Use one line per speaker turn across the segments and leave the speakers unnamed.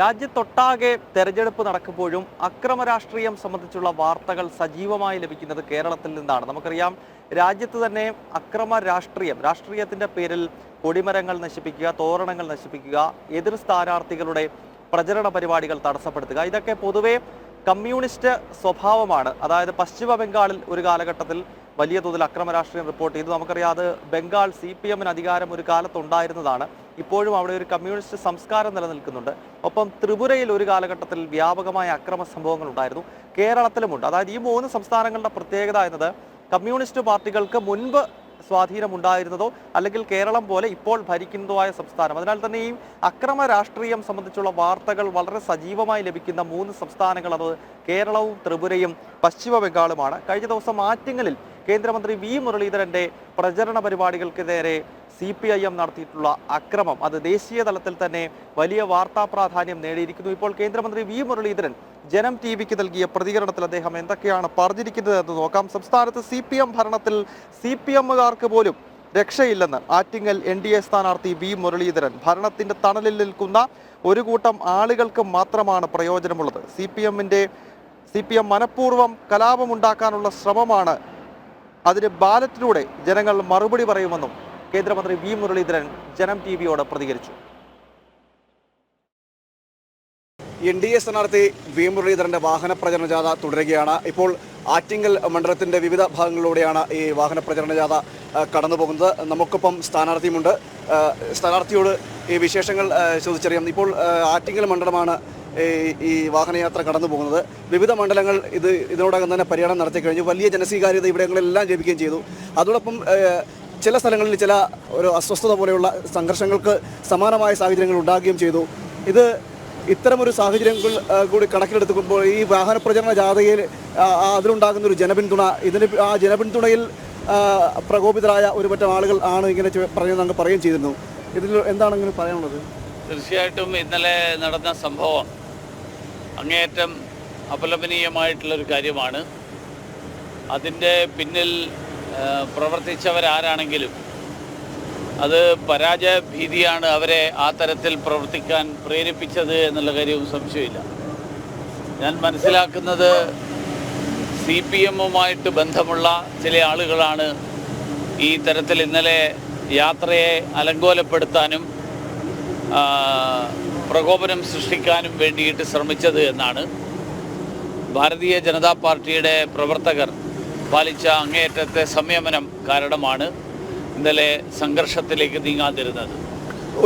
രാജ്യത്തൊട്ടാകെ തെരഞ്ഞെടുപ്പ് നടക്കുമ്പോഴും അക്രമ രാഷ്ട്രീയം സംബന്ധിച്ചുള്ള വാർത്തകൾ സജീവമായി ലഭിക്കുന്നത് കേരളത്തിൽ നിന്നാണ്. നമുക്കറിയാം രാജ്യത്ത് തന്നെ അക്രമ രാഷ്ട്രീയം രാഷ്ട്രീയത്തിന്റെ പേരിൽ കൊടിമരങ്ങൾ നശിപ്പിക്കുക തോരണങ്ങൾ നശിപ്പിക്കുക എതിർ സ്ഥാനാർത്ഥികളുടെ പ്രചരണ പരിപാടികൾ തടസ്സപ്പെടുത്തുക ഇതൊക്കെ പൊതുവെ കമ്മ്യൂണിസ്റ്റ് സ്വഭാവമാണ്. അതായത് പശ്ചിമ ബംഗാളിൽ ഒരു കാലഘട്ടത്തിൽ വലിയ തോതിൽ അക്രമ രാഷ്ട്രീയം റിപ്പോർട്ട് ചെയ്തു. നമുക്കറിയാം അത് ബംഗാൾ സി പി എമ്മിന് അധികാരം ഒരു കാലത്തുണ്ടായിരുന്നതാണ്. ഇപ്പോഴും അവിടെ ഒരു കമ്മ്യൂണിസ്റ്റ് സംസ്കാരം നിലനിൽക്കുന്നുണ്ട്. ഒപ്പം ത്രിപുരയിൽ ഒരു കാലഘട്ടത്തിൽ വ്യാപകമായ അക്രമ സംഭവങ്ങൾ ഉണ്ടായിരുന്നു. കേരളത്തിലുമുണ്ട്. അതായത് ഈ മൂന്ന് സംസ്ഥാനങ്ങളുടെ പ്രത്യേകത എന്നത് കമ്മ്യൂണിസ്റ്റ് പാർട്ടികൾക്ക് മുൻപ് സ്വാധീനമുണ്ടായിരുന്നതോ അല്ലെങ്കിൽ കേരളം പോലെ ഇപ്പോൾ ഭരിക്കുന്നതോ സംസ്ഥാനം. അതിനാൽ തന്നെ ഈ അക്രമ രാഷ്ട്രീയം സംബന്ധിച്ചുള്ള വാർത്തകൾ വളരെ സജീവമായി ലഭിക്കുന്ന മൂന്ന് സംസ്ഥാനങ്ങൾ അത് കേരളവും ത്രിപുരയും പശ്ചിമ ബംഗാളുമാണ് കഴിഞ്ഞ ദിവസം ആറ്റിങ്ങലിൽ കേന്ദ്രമന്ത്രി വി മുരളീധരന്റെ പ്രചരണ പരിപാടികൾക്ക് നേരെ സി പി ഐ എം നടത്തിയിട്ടുള്ള അക്രമം. അത് ദേശീയ തലത്തിൽ തന്നെ വലിയ വാർത്താ പ്രാധാന്യം നേടിയിരിക്കുന്നു. ഇപ്പോൾ കേന്ദ്രമന്ത്രി വി മുരളീധരൻ ജനം ടി വിക്ക് നൽകിയ പ്രതികരണത്തിൽ അദ്ദേഹം എന്തൊക്കെയാണ് പറഞ്ഞിരിക്കുന്നത് എന്ന് നോക്കാം. സംസ്ഥാനത്ത് സി പി എം ഭരണത്തിൽ സി പി എമ്മുകാർക്ക് പോലും രക്ഷയില്ലെന്ന് ആറ്റിങ്ങൽ എൻ ഡി എ സ്ഥാനാർത്ഥി വി മുരളീധരൻ. ഭരണത്തിന്റെ തണലിൽ നിൽക്കുന്ന ഒരു കൂട്ടം ആളുകൾക്ക് മാത്രമാണ് പ്രയോജനമുള്ളത്. സി പി എമ്മിന്റെ സി പി എം മനഃപൂർവം കലാപമുണ്ടാക്കാനുള്ള ശ്രമമാണ് അതിന് ബാലറ്റിലൂടെ ജനങ്ങൾ മറുപടി പറയുമെന്നും കേന്ദ്രമന്ത്രി വി മുരളീധരൻ ജനം ടി വിയോട് പ്രതികരിച്ചു.
എൻ ഡി എ സ്ഥാനാർത്ഥി വി മുരളീധരന്റെ വാഹന പ്രചരണ ജാഥ തുടരുകയാണ്. ഇപ്പോൾ ആറ്റിങ്ങൽ മണ്ഡലത്തിന്റെ വിവിധ ഭാഗങ്ങളിലൂടെയാണ് ഈ വാഹന പ്രചരണ ജാഥ കടന്നു പോകുന്നത് നമുക്കൊപ്പം സ്ഥാനാർത്ഥിയുമുണ്ട്. സ്ഥാനാർത്ഥിയോട് ഈ വിശേഷങ്ങൾ ചോദിച്ചറിയാം. ഇപ്പോൾ ആറ്റിങ്കൽ മണ്ഡലമാണ് ഈ വാഹനയാത്ര കടന്നു പോകുന്നത്. വിവിധ മണ്ഡലങ്ങൾ ഇത് ഇതിനോടകം തന്നെ പര്യടനം നടത്തി കഴിഞ്ഞു. വലിയ ജനസ്വീകാര്യത ഇവിടങ്ങളിലെല്ലാം ലഭിക്കുകയും ചെയ്തു. അതോടൊപ്പം ചില സ്ഥലങ്ങളിൽ ചില ഒരു അസ്വസ്ഥത പോലെയുള്ള സംഘർഷങ്ങൾക്ക് സമാനമായ സാഹചര്യങ്ങൾ ഉണ്ടാകുകയും ചെയ്തു. ഇത് ഇത്തരമൊരു സാഹചര്യം കൂടി കണക്കിലെടുക്കുമ്പോൾ ഈ വാഹന പ്രചരണ ജാഥയിൽ അതിലുണ്ടാകുന്ന ഒരു ജനപിന്തുണ ഇതിന് ആ ജനപിന്തുണയിൽ പ്രകോപിതരായ ഒരു പറ്റം ആളുകൾ ആണ് ഇങ്ങനെ പറഞ്ഞു അങ്ങ് പറയുകയും ചെയ്തിരുന്നു. ഇതിൽ എന്താണ് ഇങ്ങനെ പറയാനുള്ളത്?
തീർച്ചയായിട്ടും ഇന്നലെ നടന്ന സംഭവം അങ്ങേയറ്റം അപലപനീയമായിട്ടുള്ളൊരു കാര്യമാണ്. അതിന്റെ പിന്നിൽ പ്രവർത്തിച്ചവരാരാണെങ്കിലും അത് പരാജയ ഭീതിയാണ് അവരെ ആ തരത്തിൽ പ്രവർത്തിക്കാൻ പ്രേരിപ്പിച്ചത് എന്നുള്ള കാര്യവും സംശയമില്ല. ഞാൻ മനസ്സിലാക്കുന്നത് സി പി എമ്മുമായിട്ട് ബന്ധമുള്ള ചില ആളുകളാണ് ഈ തരത്തിൽ ഇന്നലെ യാത്രയെ അലങ്കോലപ്പെടുത്താനും പ്രകോപനം സൃഷ്ടിക്കാനും വേണ്ടിയിട്ട് ശ്രമിച്ചത് എന്നാണ് ഭാരതീയ ജനതാ പാർട്ടിയുടെ പ്രവർത്തകർ പാലിച്ച അങ്ങേയറ്റത്തെ സംയമനം കാരണമാണ് ഇന്നലെ സംഘർഷത്തിലേക്ക് നീങ്ങാതിരുന്നത്.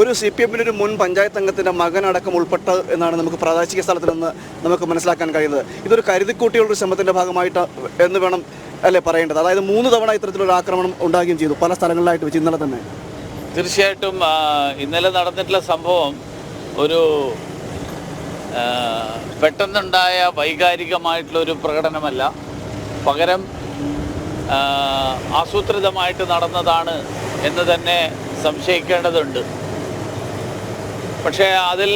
ഒരു സി പി എമ്മിന്റെ ഒരു മുൻ പഞ്ചായത്ത് അംഗത്തിന്റെ മകനടക്കം ഉൾപ്പെട്ട എന്നാണ് നമുക്ക് പ്രാദേശിക സ്ഥലത്തിൽ നിന്ന് നമുക്ക് മനസ്സിലാക്കാൻ കഴിയുന്നത്. ഇതൊരു കരുതിക്കൂട്ടിയുള്ള ശ്രമത്തിന്റെ ഭാഗമായിട്ട് എന്ന് വേണം അല്ലേ പറയേണ്ടത്. അതായത് മൂന്ന് തവണ ഇത്തരത്തിലൊരു ആക്രമണം ഉണ്ടാകുകയും ചെയ്തു പല സ്ഥലങ്ങളിലായിട്ട് വെച്ച് ഇന്നലെ തന്നെ.
തീർച്ചയായിട്ടും ഇന്നലെ നടന്നിട്ടുള്ള സംഭവം ഒരു പെട്ടെന്നുണ്ടായ വൈകാരികമായിട്ടുള്ള ഒരു പ്രകടനമല്ല. പകരം ആസൂത്രിതമായിട്ട് നടന്നതാണ് എന്ന് തന്നെ സംശയിക്കേണ്ടതുണ്ട്. പക്ഷേ അതിൽ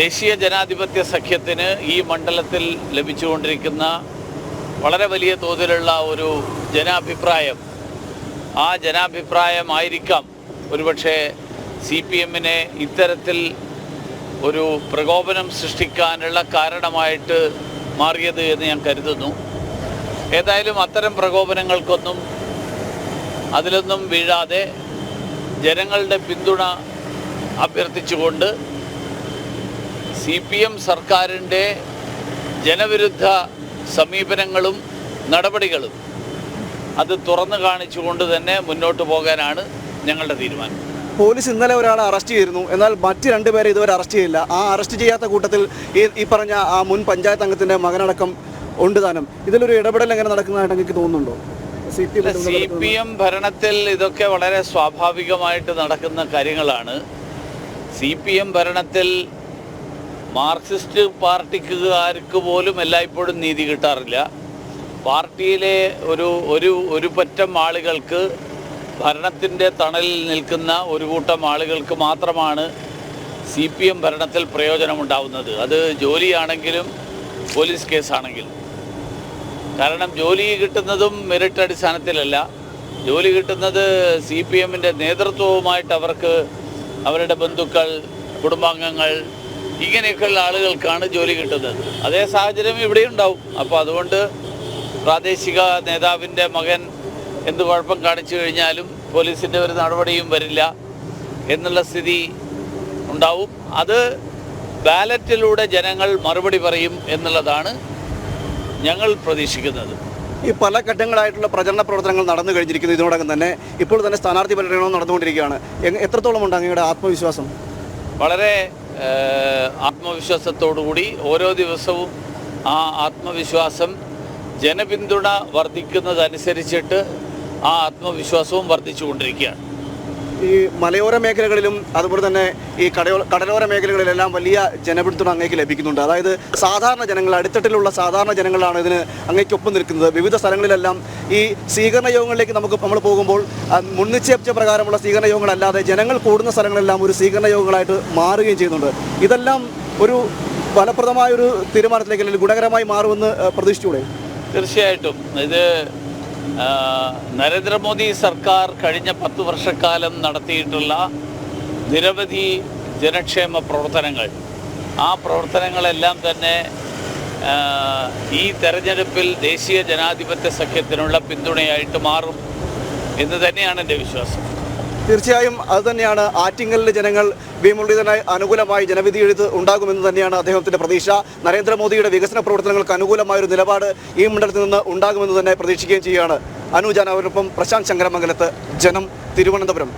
ദേശീയ ജനാധിപത്യ സഖ്യത്തിന് ഈ മണ്ഡലത്തിൽ ലഭിച്ചുകൊണ്ടിരിക്കുന്ന വളരെ വലിയ തോതിലുള്ള ഒരു ജനാഭിപ്രായം ആ ജനാഭിപ്രായമായിരിക്കാം ഒരുപക്ഷെ സി പി എമ്മിനെ ഇത്തരത്തിൽ ഒരു പ്രകോപനം സൃഷ്ടിക്കാനുള്ള കാരണമായിട്ട് മാറിയത് എന്ന് ഞാൻ കരുതുന്നു. ഏതായാലും അത്തരം പ്രകോപനങ്ങൾക്കൊന്നും അതിലൊന്നും വീഴാതെ ജനങ്ങളുടെ പിന്തുണ അഭ്യർത്ഥിച്ചുകൊണ്ട് സി പി എം സർക്കാരിന്റെ ജനവിരുദ്ധ സമീപനങ്ങളും നടപടികളും അത് തുറന്നു കാണിച്ചുകൊണ്ട് തന്നെ മുന്നോട്ട് പോകാനാണ് ഞങ്ങളുടെ തീരുമാനം.
പോലീസ് ഇന്നലെ ഒരാളെ അറസ്റ്റ് ചെയ്തിരുന്നു. എന്നാൽ മറ്റ് രണ്ടുപേരെ ഇതുവരെ അറസ്റ്റ് ചെയ്യില്ല ആ അറസ്റ്റ് ചെയ്യാത്ത കൂട്ടത്തിൽ ഈ ഈ പറഞ്ഞ ആ മുൻ പഞ്ചായത്ത് അംഗത്തിന്റെ മകനടക്കം ഉണ്ട് താനും. ഇതിലൊരു ഇടപെടൽ എങ്ങനെ നടക്കുന്നതായിട്ട് എനിക്ക് തോന്നുന്നുണ്ടോ? സി പി എം
ഭരണത്തിൽ ഇതൊക്കെ വളരെ സ്വാഭാവികമായിട്ട് നടക്കുന്ന കാര്യങ്ങളാണ്. സി പി എം ഭരണത്തിൽ മാർക്സിസ്റ്റ് പാർട്ടിക്കാർക്ക് പോലും എല്ലായ്പ്പോഴും നീതി കിട്ടാറില്ല. പാർട്ടിയിലെ ഒരു ഒരു ഒരു പറ്റം ആളുകൾക്ക് ഭരണത്തിന്റെ തണലിൽ നിൽക്കുന്ന ഒരു കൂട്ടം ആളുകൾക്ക് മാത്രമാണ് സി പി എം ഭരണത്തിൽ പ്രയോജനമുണ്ടാവുന്നത്. അത് ജോലിയാണെങ്കിലും പോലീസ് കേസാണെങ്കിലും. കാരണം ജോലി കിട്ടുന്നതും മെറിറ്റ് അടിസ്ഥാനത്തിലല്ല. ജോലി കിട്ടുന്നത് സി പി എമ്മിന്റെ നേതൃത്വവുമായിട്ട് അവർക്ക് അവരുടെ ബന്ധുക്കൾ കുടുംബാംഗങ്ങൾ ഇങ്ങനെയൊക്കെയുള്ള ആളുകൾക്കാണ് ജോലി കിട്ടുന്നത്. അതേ സാഹചര്യം ഇവിടെ ഉണ്ടാവും അപ്പോൾ അതുകൊണ്ട് പ്രാദേശിക നേതാവിന്റെ മകൻ എന്ത് കുഴപ്പം കാണിച്ചു കഴിഞ്ഞാലും പോലീസിന്റെ ഒരു നടപടിയും വരില്ല എന്നുള്ള സ്ഥിതി ഉണ്ടാവും. അത് ബാലറ്റിലൂടെ ജനങ്ങൾ മറുപടി പറയും എന്നുള്ളതാണ് ഞങ്ങൾ പ്രതീക്ഷിക്കുന്നത്.
ഈ പല ഘട്ടങ്ങളായിട്ടുള്ള പ്രചരണ പ്രവർത്തനങ്ങൾ നടന്നു കഴിഞ്ഞിരിക്കുന്നു. ഇതിനോടകം തന്നെ ഇപ്പോൾ തന്നെ സ്ഥാനാർത്ഥി പര്യടനവും നടന്നുകൊണ്ടിരിക്കുകയാണ്. എത്രത്തോളം ഉണ്ട് അങ്ങയുടെ ആത്മവിശ്വാസം?
വളരെ ആത്മവിശ്വാസത്തോടുകൂടി ഓരോ ദിവസവും ആ ആത്മവിശ്വാസം ജനപിന്തുണ വർദ്ധിക്കുന്നതനുസരിച്ചിട്ട് ആ ആത്മവിശ്വാസവും വർദ്ധിച്ചുകൊണ്ടിരിക്കുകയാണ്.
ഈ മലയോര മേഖലകളിലും അതുപോലെ തന്നെ ഈ കടയോ കടലോര മേഖലകളിലെല്ലാം വലിയ ജനപിന്തുണ അങ്ങേക്ക് ലഭിക്കുന്നുണ്ട്. അതായത് സാധാരണ ജനങ്ങൾ അടിത്തട്ടിലുള്ള സാധാരണ ജനങ്ങളാണ് ഇതിന് അങ്ങേക്കൊപ്പം നിൽക്കുന്നത്. വിവിധ സ്ഥലങ്ങളിലെല്ലാം ഈ സ്വീകരണ യോഗങ്ങളിലേക്ക് നമുക്ക് നമ്മൾ പോകുമ്പോൾ മുൻനിശ്ചയിച്ച പ്രകാരമുള്ള സ്വീകരണ യോഗങ്ങളല്ലാതെ ജനങ്ങൾ കൂടുന്ന സ്ഥലങ്ങളെല്ലാം ഒരു സ്വീകരണ യോഗങ്ങളായിട്ട് മാറുകയും ചെയ്യുന്നുണ്ട്. ഇതെല്ലാം ഒരു ഫലപ്രദമായ ഒരു തീരുമാനത്തിലേക്ക് അല്ലെങ്കിൽ ഗുണകരമായി മാറുമെന്ന് പ്രതീക്ഷിച്ചുകൂടെ?
തീർച്ചയായിട്ടും. ഇത് നരേന്ദ്രമോദി സർക്കാർ കഴിഞ്ഞ പത്ത് വർഷക്കാലം നടത്തിയിട്ടുള്ള നിരവധി ജനക്ഷേമ പ്രവർത്തനങ്ങൾ. ആ പ്രവർത്തനങ്ങളെല്ലാം തന്നെ ഈ തെരഞ്ഞെടുപ്പിൽ ദേശീയ ജനാധിപത്യ സഖ്യത്തിനുള്ള പിന്തുണയായിട്ട് മാറും എന്ന് തന്നെയാണ് എന്റെ വിശ്വാസം.
തീർച്ചയായും അത് തന്നെയാണ് ആറ്റിങ്ങലിലെ ജനങ്ങൾ വി മുരളീധരന് അനുകൂലമായി ജനവിധി എഴുത്ത് ഉണ്ടാകുമെന്ന് തന്നെയാണ് അദ്ദേഹത്തിന്റെ പ്രതീക്ഷ. നരേന്ദ്രമോദിയുടെ വികസന പ്രവർത്തനങ്ങൾക്ക് അനുകൂലമായ ഒരു നിലപാട് ഈ മണ്ഡലത്തിൽ നിന്ന് ഉണ്ടാകുമെന്ന് തന്നെ പ്രതീക്ഷിക്കുകയും ചെയ്യുകയാണ്. അനുജാൻ അവരൊപ്പം പ്രശാന്ത് ശങ്കരമംഗലത്ത്. ജനം തിരുവനന്തപുരം.